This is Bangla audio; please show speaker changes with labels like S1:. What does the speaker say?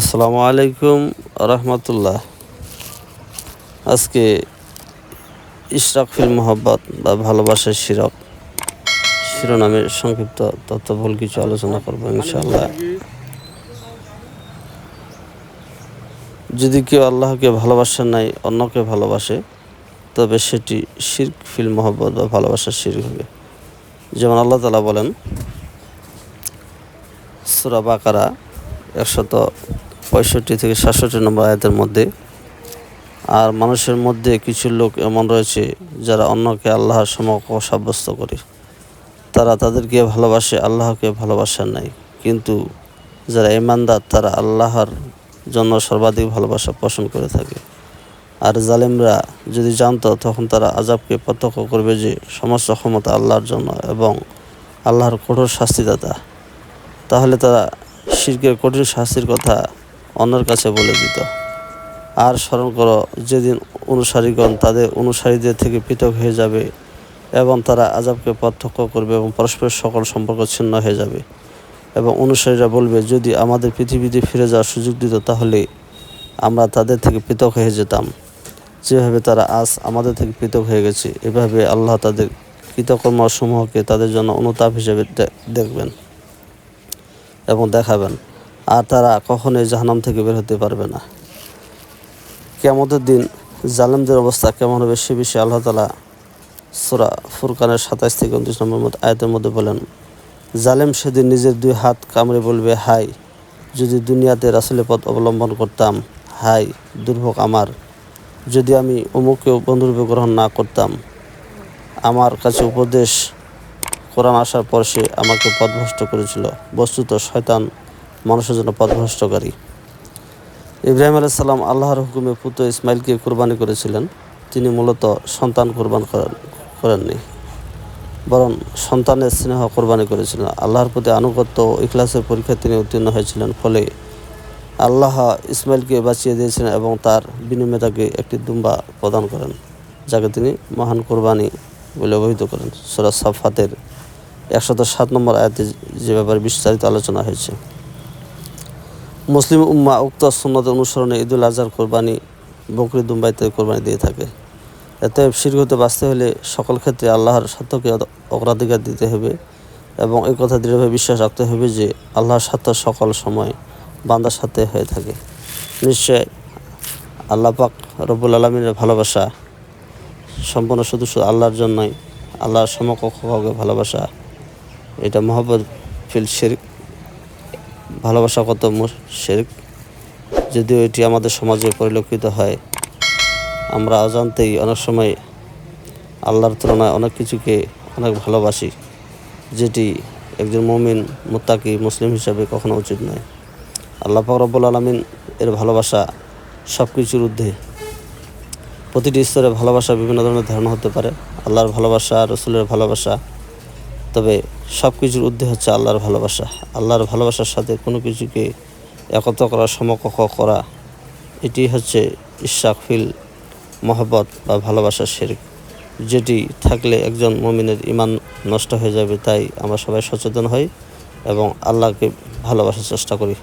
S1: আসসালামু আলাইকুম রহমতুল্লাহ। আজকে ইশরাক ফিল মোহাব্বত বা ভালোবাসার শিরক, শিরোনামের সংক্ষিপ্ত তথ্যবহুল কিছু আলোচনা করব ইনশাআল্লাহ। যদি কেউ আল্লাহকে ভালোবাসা নাই, অন্যকে ভালোবাসে, তবে সেটি শির্ক ফিল মোহাব্বত বা ভালোবাসার শির হবে। যেমন আল্লাহ তালা বলেন, সুরা বাকারা একশত পঁয়ষট্টি থেকে সাতষট্টি নম্বর আয়াতের মধ্যে, আর মানুষের মধ্যে কিছু লোক এমন রয়েছে যারা অন্যকে আল্লাহর সমকক্ষ সাব্যস্ত করে। তারা তাদেরকে ভালোবাসে, আল্লাহকে ভালোবাসার নাই। কিন্তু যারা ইমানদার তারা আল্লাহর জন্য সর্বাধিক ভালোবাসা পোষণ করে থাকে। আর জালেমরা যদি জানতো, তখন তারা আজাবকে প্রত্যক্ষ করবে যে সমস্ত ক্ষমতা আল্লাহর জন্য এবং আল্লাহর কঠোর শাস্তিদাতা। তাহলে তারা শিরকের কঠিন শাস্তির কথা অন্যের কাছে বলে দিত। আর স্মরণ করো, যেদিন অনুসারীগণ তাদের অনুসারীদের থেকে পৃথক হয়ে যাবে এবং তারা আজাবকে পার্থক্য করবে এবং পরস্পর সকল সম্পর্ক ছিন্ন হয়ে যাবে। এবং অনুসারীরা বলবে, যদি আমাদের পৃথিবীতে ফিরে যাওয়ার সুযোগ দিত, তাহলে আমরা তাদের থেকে পৃথক হয়ে যেতাম। যেভাবে তারা আজ আমাদের থেকে পৃথক হয়ে গেছে, এভাবে আল্লাহ তাদের কৃতকর্মসমূহকে তাদের জন্য অনুতাপ হিসেবে দেখবেন এবং দেখাবেন। আর তারা কখনোই জাহান্নাম থেকে বের হতে পারবে না। কেমতের দিন জালেমদের অবস্থা কেমন হবে সে বিষয়ে আল্লাহ তালা সুরা ফুরকানের সাতাইশ থেকে উনত্রিশ নম্বর মতো আয়তের মধ্যে বলেন, জালেম সেদিন নিজের দুই হাত কামড়ে বলবে, হাই, যদি দুনিয়াতে রাসুলের পথ অবলম্বন করতাম, হাই, দুর্ভোগ আমার। যদি আমি অমুককেও বন্ধুরূপে গ্রহণ না করতাম, আমার কাছে উপদেশ, কোরআন আসার পর সে আমাকে পথভ্রষ্ট করেছিল। বস্তুত শয়তান মানুষের জন্য পথভ্রষ্টকারী। ইব্রাহিম আলাইসাল্লাম আল্লাহর হুকুমে পুত্র ইসমাইলকে কোরবানি করেছিলেন। তিনি মূলত সন্তান কোরবান করেন, করেননি। বরং সন্তানের স্নেহ কোরবানি করেছিলেন। আল্লাহর প্রতি আনুগত্য ইখলাসের পরীক্ষায় তিনি উত্তীর্ণ হয়েছিলেন। ফলে আল্লাহ ইসমাইলকে বাঁচিয়ে দিয়েছিলেন এবং তার বিনিময়ে তাকে একটি দুম্বা প্রদান করেন, যাকে তিনি মহান কোরবানি বলে অভিহিত করেন। সুরা সাফাতের একশত সাত নম্বর আয়াতে যে ব্যাপারে বিস্তারিত আলোচনা হয়েছে। মুসলিম উম্মা উক্ত সুন্নত অনুসরণে ঈদুল আজহার কোরবানি, বকরি দুম্বাইতে কোরবানি দিয়ে থাকে। এতে শির হতে বাঁচতে হলে সকল ক্ষেত্রে আল্লাহর সত্যকে অগ্রাধিকার দিতে হবে এবং এই কথা দৃঢ়ভাবে বিশ্বাস রাখতে হবে যে আল্লাহর সত্য সকল সময় বান্দার সাথে হয়ে থাকে। নিশ্চয় আল্লাহ পাক রব্বুল আলমিনের ভালোবাসা সম্পূর্ণ শুধু শুধু আল্লাহর জন্যই, আল্লাহর সমকক্ষ কাউকে ভালোবাসা, এটা মোহাম্মদ ফিল শেরিক ভালোবাসা কত শেরিক যদিও এটি আমাদের সমাজে পরিলক্ষিত হয়। আমরা অজান্তেই অনেক সময় আল্লাহর তুলনায় অনেক কিছুকে অনেক ভালোবাসি, যেটি একজন মমিন, মুত্তাকি, মুসলিম হিসাবে কখনো উচিত নয়। আল্লাহ রব্বুল আলমিন এর ভালোবাসা সব কিছুর ঊর্ধ্বে। প্রতিটি স্তরে ভালোবাসা বিভিন্ন ধরনের ধারণা হতে পারে। আল্লাহর ভালোবাসা, রসুলের ভালোবাসা। তবে সব কিছুর ঊর্ধ্বে হচ্ছে আল্লাহর ভালোবাসা। আল্লাহর ভালোবাসার সাথে কোনো কিছুকে একত্র করা, সমকক্ষ করা, এটি হচ্ছে ইশাকফিল মহব্বত বা ভালোবাসার শেরিক। যেটি থাকলে একজন মমিনের ইমান নষ্ট হয়ে যাবে, তাই আমরা সবাই সচেতন হই এবং আল্লাহকে ভালোবাসার চেষ্টা করি।